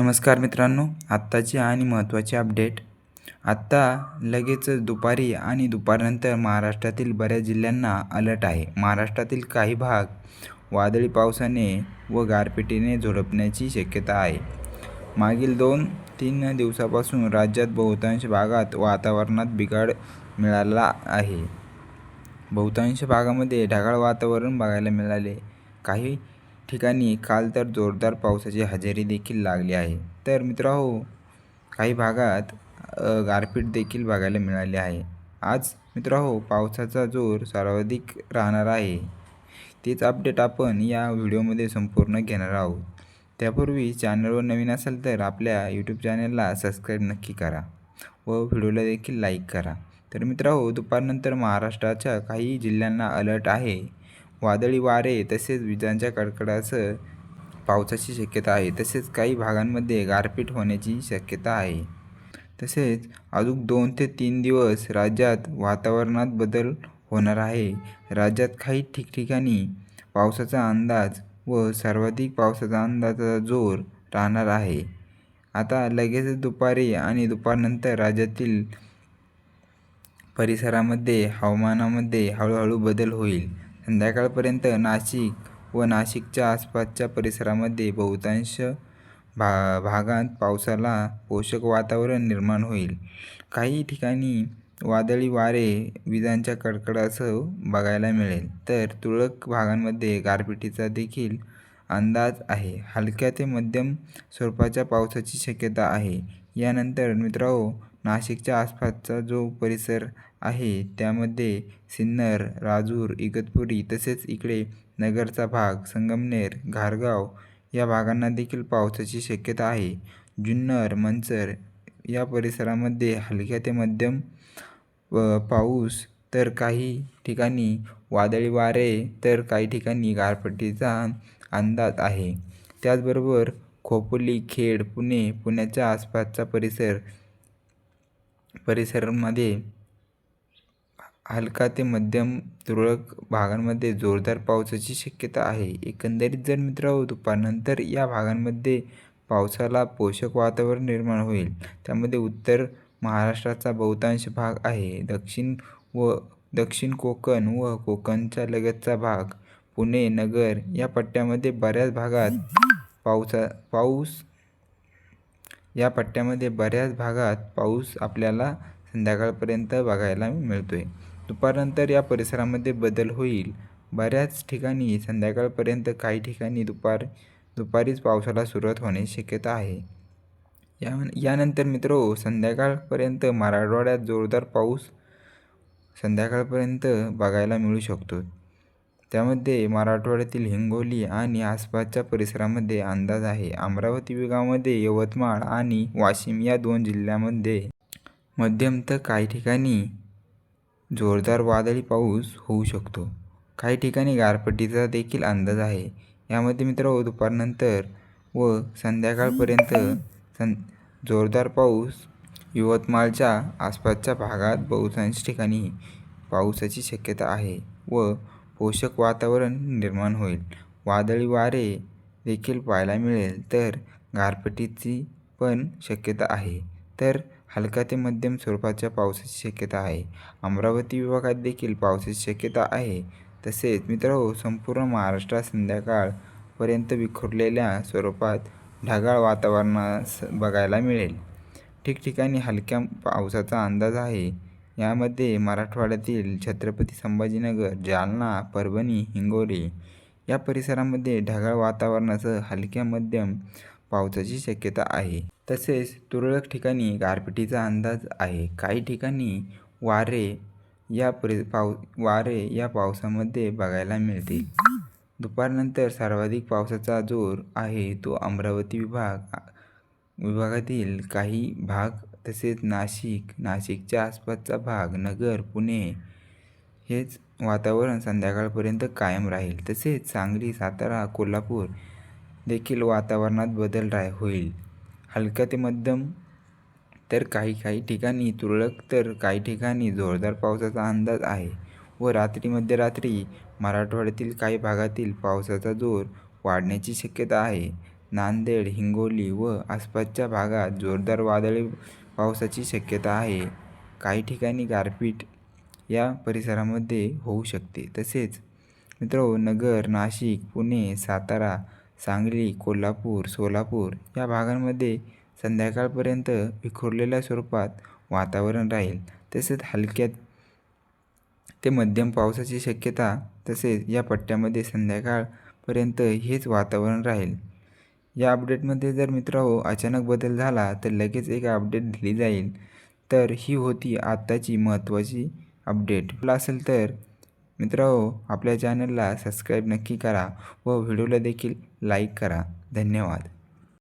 नमस्कार मित्रांनो आत्ताचे आणि महत्त्वाची अपडेट. आत्ता लगेचच दुपारी आणि दुपारनंतर महाराष्ट्रातील बऱ्याच जिल्ह्यांना अलर्ट आहे. महाराष्ट्रातील काही भाग वादळी पावसाने व गारपिटीने झोडपण्याची शक्यता आहे. मागील दोन तीन दिवसापासून राज्यात बहुतांश भागात वातावरणात बिघाड मिळाला आहे. बहुतांश भागामध्ये ढगाळ वातावरण बघायला मिळाले. काही ठिकाणी काल तर जोरदार पावसाची हजेरी देखील लागली आहे. तर मित्रांनो काही भागात गारपीट देखील बघायला मिळाली आहे. आज मित्रांनो पावसाचा जोर सर्वाधिक राहणार आहे. तेच अपडेट आपण या व्हिडिओमध्ये संपूर्ण घेणार आहोत. त्यापूर्वी चॅनलवर नवीन असेल तर आपल्या यूट्यूब चॅनलला सबस्क्राईब नक्की करा व व्हिडिओला देखील लाईक करा. तर मित्रांनो दुपारनंतर महाराष्ट्राच्या काही जिल्ह्यांना अलर्ट आहे. वादळी वारे तसेच विजांच्या कडकडासह पावसाची शक्यता आहे. तसेच काही भागांमध्ये गारपीट होण्याची शक्यता आहे. तसेच अजून दोन ते तीन दिवस राज्यात वातावरणात बदल होणार आहे. राज्यात काही ठिकठिकाणी पावसाचा अंदाज व सर्वाधिक पावसाचा अंदाजाचा जोर राहणार आहे. आता लगेचच दुपारी आणि दुपारनंतर राज्यातील परिसरामध्ये हवामानामध्ये हळूहळू बदल होईल. संध्याकाळपर्यंत नाशिक व नाशिकच्या आसपासच्या परिसरामध्ये बहुतांश भा भागात पावसाला पोषक वातावरण निर्माण होईल. काही ठिकाणी वादळी वारे विजांच्या कडकडासह बघायला मिळेल. तर तुरळक भागांमध्ये गारपिटीचा देखील अंदाज आहे. हलक्या ते मध्यम स्वरूपाच्या पावसाची शक्यता आहे. यानंतर मित्रांनो नाशिकच्या आसपासचा जो परिसर आहे त्यामध्ये सिन्नर राजूर इगतपुरी तसेच इकडे नगरचा भाग संगमनेर घारगाव या भागांना देखील पावसाची शक्यता आहे. जुन्नर मंचर या परिसरामध्ये हलक्या ते मध्यम पाऊस तर काही ठिकाणी वादळी वारे तर काही ठिकाणी गारपट्टीचा अंदाज आहे. त्याचबरोबर खोपोली खेड पुणे पुण्याच्या आसपासचा परिसर परिसरामध्ये हलका ते मध्यम तुरळक भागांमध्ये जोरदार पावसाची शक्यता आहे. एकंदरीत जर मित्र दुपारनंतर या भागांमध्ये पावसाला पोषक वातावरण निर्माण होईल. त्यामध्ये उत्तर महाराष्ट्राचा बहुतांश भाग आहे. दक्षिण व दक्षिण कोकण व कोकणच्या लगतचा भाग पुणे नगर या पट्ट्यामध्ये बऱ्याच भागात पावसा पाऊस या पट्ट्यामध्ये बऱ्याच भागात पाऊस आपल्याला संध्याकाळपर्यंत बघायला मिळतो आहे दुपारनंतर या परिसरामध्ये बदल होईल. बऱ्याच ठिकाणी संध्याकाळपर्यंत काही ठिकाणी दुपार दुपारीच पावसाला सुरुवात होण्याची शक्यता आहे. या यानंतर मित्रो संध्याकाळपर्यंत मराठवाड्यात जोरदार पाऊस संध्याकाळपर्यंत बघायला मिळू शकतो. त्यामध्ये मराठवाड्यातील हिंगोली आणि आसपासच्या परिसरामध्ये अंदाज आहे. अमरावती विभागामध्ये यवतमाळ आणि वाशिम या दोन जिल्ह्यामध्ये मध्यम तर काही ठिकाणी जोरदार वादळी पाऊस होऊ शकतो. काही ठिकाणी गारपट्टीचा देखील अंदाज आहे. यामध्ये मित्र दुपारनंतर व संध्याकाळपर्यंत सं जोरदार पाऊस यवतमाळच्या आसपासच्या भागात बहुतांश ठिकाणी पावसाची शक्यता आहे व पोषक वातावरण निर्माण होईल. वादळी वारे देखील पाहायला मिळेल तर गारपिटीची पण शक्यता आहे. तर हलका ते मध्यम स्वरूपाच्या पावसाची शक्यता आहे. अमरावती विभागात देखील पावसाची शक्यता आहे. तसेच मित्रांनो हो, संपूर्ण महाराष्ट्रात संध्याकाळपर्यंत विखुरलेल्या स्वरूपात ढगाळ वातावरणास बघायला मिळेल. ठिकठिकाणी हलक्या पावसाचा अंदाज आहे. यामध्ये मराठवाड्यातील छत्रपती संभाजीनगर जालना परभणी हिंगोली या परिसरामध्ये ढगाळ वातावरणासह हलक्या मध्यम पावसाची शक्यता आहे. तसेच तुरळक ठिकाणी गारपिटीचा अंदाज आहे. काही ठिकाणी वारे या परि पाव वारे या पावसामध्ये बघायला मिळतील. दुपारनंतर सर्वाधिक पावसाचा जोर आहे तो अमरावती विभाग विभागातील काही भाग तसेच नाशिक नाशिकच्या आसपासचा भाग नगर पुणे हेच वातावरण संध्याकाळपर्यंत कायम राहील. तसेच सांगली सातारा कोल्हापूर देखील वातावरणात बदल राह होईल. हलका ते मध्यम तर काही काही ठिकाणी तुरळक तर काही ठिकाणी जोरदार पावसाचा अंदाज आहे. व रात्री मध्यरात्री मराठवाड्यातील काही भागातील पावसाचा जोर वाढण्याची शक्यता आहे. नांदेड हिंगोली व आसपासच्या भागात जोरदार वादळी पावसाची शक्यता आहे. काही ठिकाणी गारपीट या परिसरामध्ये होऊ शकते. तसेच मित्र नगर नाशिक पुणे सातारा सांगली कोल्हापूर सोलापूर या भागांमध्ये संध्याकाळपर्यंत विखुरलेल्या स्वरूपात वातावरण राहील. तसेच हलक्यात ते मध्यम पावसाची शक्यता तसेच या पट्ट्यामध्ये संध्याकाळपर्यंत हेच वातावरण राहील. या अपडेटमध्ये जर मित्र हो अचानक बदल झाला तर लगेच एक अपडेट दिली जाईल. तर ही होती आत्ताची महत्त्वाची अपडेट. आपला असेल तर मित्रांनो हो, आपल्या चॅनलला सबस्क्राईब नक्की करा व व्हिडिओला देखील लाईक करा. धन्यवाद.